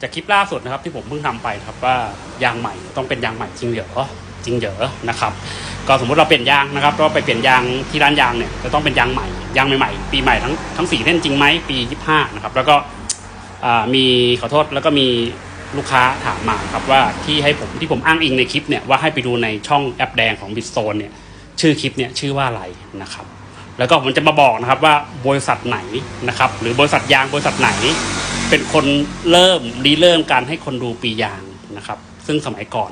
จากคลิปล่าสุดนะครับที่ผมเพิ่งทำไปครับว่ายางใหม่ต้องเป็นยางใหม่จริงเหรอจริงเหรอนะครับก็สมมติเราเปลี่ยนยางนะครับเราไปเปลี่ยนยางที่ร้านยางเนี่ยจะต้องเป็นยางใหม่ยางใหม่ๆปีใหม่ทั้งทั้งสี่เส้นจริงไหมปียี่ห้านะครับแล้วก็มีขอโทษแล้วก็มีลูกค้าถามมาครับว่าที่ให้ผมที่ผมอ้างอิงในคลิปเนี่ยว่าให้ไปดูในช่องแอปแดงของบิ z โซนเนี่ยชื่อคลิปเนี่ยชื่อว่าอะไรนะครับ แล้วก็ผมจะมาบอกนะครับว่าบริษัทไหนนะครับหรือบริษัทยางบริษัทไหน เป็นคนเริ่มรีเริ่มการให้คนดูปียางนะครับ ซึ่งสมัยก่อน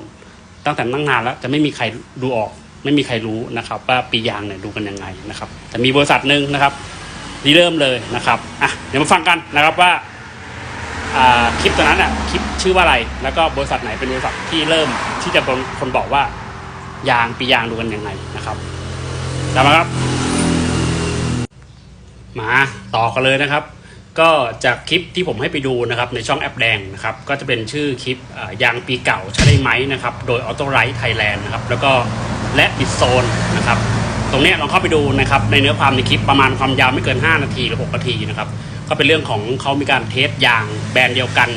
ตั้งแต่ตั้งนานแล้วจะไม่มีใครดูออก ไม่มีใครรู้นะครับ ว่าปียางเนี่ยดูกันยังไงนะครับแต่มีบริษัทหนึ่งนะครับรีเริ่มเลยนะครับอะเดี๋ยวมาฟังกันนะครับว่าอ่าคลิปตัวนั้นอะคลิปชื่อว่าอะไร แล้วก็บริษัทไหนเป็นบริษัทที่เริ่มที่จะเป็นคนบอกว่ายางปียางดูกันยังไงนะครับตามมาครับ มาต่อกันเลยนะครับ ก็จากคลิปที่ผมให้ไปดูนะครับในช่องแอปแดงนะครับก็จะเป็นชื่อคลิปยางปีเก่าใช้ได้ไหมนะครับโดย Auto r i g h t Thailand นะครับแล้วก็และ b i t z o n e นะครับตรงนี้ลองเข้าไปดูนะครับในเนื้อความในคลิปประมาณความยาวไม่เกิน 5 นาทีหรือ 6 นาทีนะครับก็เป็นเรื่องของเขามีการเทสยางแบรนด์เดียวกัน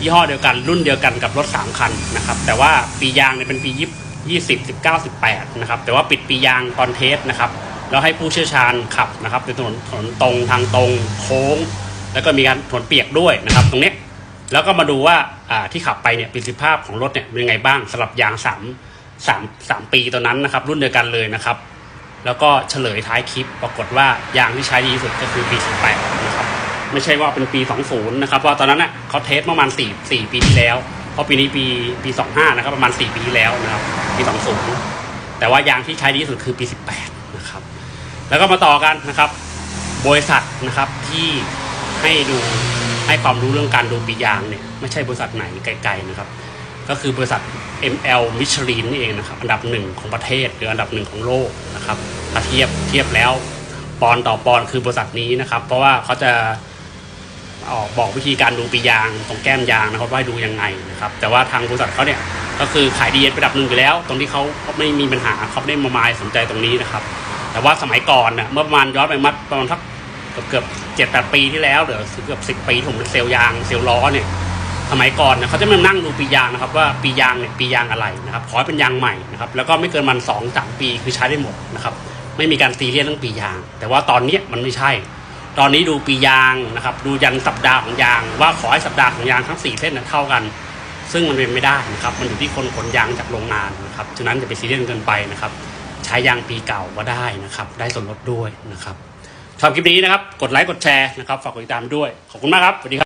ยี่ห้อเดียวกันรุ่นเดียวกันกับรถ 3 คันนะครับแต่ว่าปียางเนี่ยเป็นปียี่สิบสิบเก้าสิบแปดนะครับแต่ว่าปิดปียางตอนเทสนะครับแล้วให้ผู้เชี่ยวชาญขับนะครับในถนนถนนตรงทางตรงโค้ง แล้วก็มีการถนนเปียกด้วยนะครับ ตรงนี้แล้วก็มาดูว่าอ่าที่ขับไปเนี่ยประสิทธิภาพของรถเนี่ยเป็นยังไงบ้างสำหรับยางสามสามสามปีตอนนั้นนะครับ รุ่นเดียวกันเลยนะครับ แล้วก็เฉลยท้ายคลิปปรากฏว่ายางที่ใช้ดีที่สุดก็คือปี18นะครับไม่ใช่ว่าเป็นปี 20 นะครับเพราะตอนนั้นน่ะเขาเทสประมาณ 4 4 ปีที่แล้ว เพราะปีนี้ปีปี 25 นะครับประมาณ 4 ปีที่แล้วนะครับปี 20 แต่ว่ายางที่ใช้ดีที่สุดคือปี 18 นะครับ แล้วก็มาต่อกันนะครับ บริษัทนะครับที่ ให้ดูให้ความรู้เรื่องการดูปียางเนี่ยไม่ใช่บริษัทไหนไกลๆนะครับ ก็คือบริษัท ML Michelin นี่เองนะครับอันดับหนึ่งของประเทศหรืออันดับหนึ่งของโลกนะครับถ้าเทียบเทียบแล้วปอนต่อปอนคือบริษัทนี้นะครับ เพราะว่าเขาจะออกบอกวิธีการดูปียางตรงแก้มยางนะครับว่าดูยังไงนะครับ แต่ว่าทางบริษัทเขาเนี่ยก็คือขายดีเป็นอันดับหนึ่งอยู่แล้ว ตรงที่เขาไม่มีปัญหาเขาไม่ได้มามายสนใจตรงนี้นะครับ แต่ว่าสมัยก่อนเนี่ยเมื่อประมาณย้อนไปมัดประมาณสัก เกือบเจ็ดแปดปีที่แล้วหรือเกือบสิบปีผมเป็นเซลล์ยางเซลล์ล้อเนี่ยสมัยก่อนเนี่ยเขาจะมานั่งดูปียางนะครับ ว่าปียางเนี่ยปียางอะไรนะครับขอให้เป็นยางใหม่นะครับแล้วก็ไม่เกินมันสองสามปีคือใช้ได้หมดนะครับไม่มีการตีเรียนเรื่องปียาง แต่ว่าตอนนี้มันไม่ใช่ ตอนนี้ดูปียางนะครับ ดูยันสัปดาห์ของยาง ว่าขอให้สัปดาห์ของยางทั้งสี่เส้นนะเท่ากัน ซึ่งมันเป็นไม่ได้นะครับ มันอยู่ที่คนขนยางจากโรงงานนะครับฉะนั้นจะไปซีเรียสเกินไปนะครับ ใช้ยางปีเก่าก็ได้นะครับ ได้ส่วนลดด้วยนะครับ ชอบคลิปนี้นะครับ กดไลค์ กดแชร์นะครับ ฝากกดติดตามด้วย ขอบคุณมากครับ สวัสดีครับ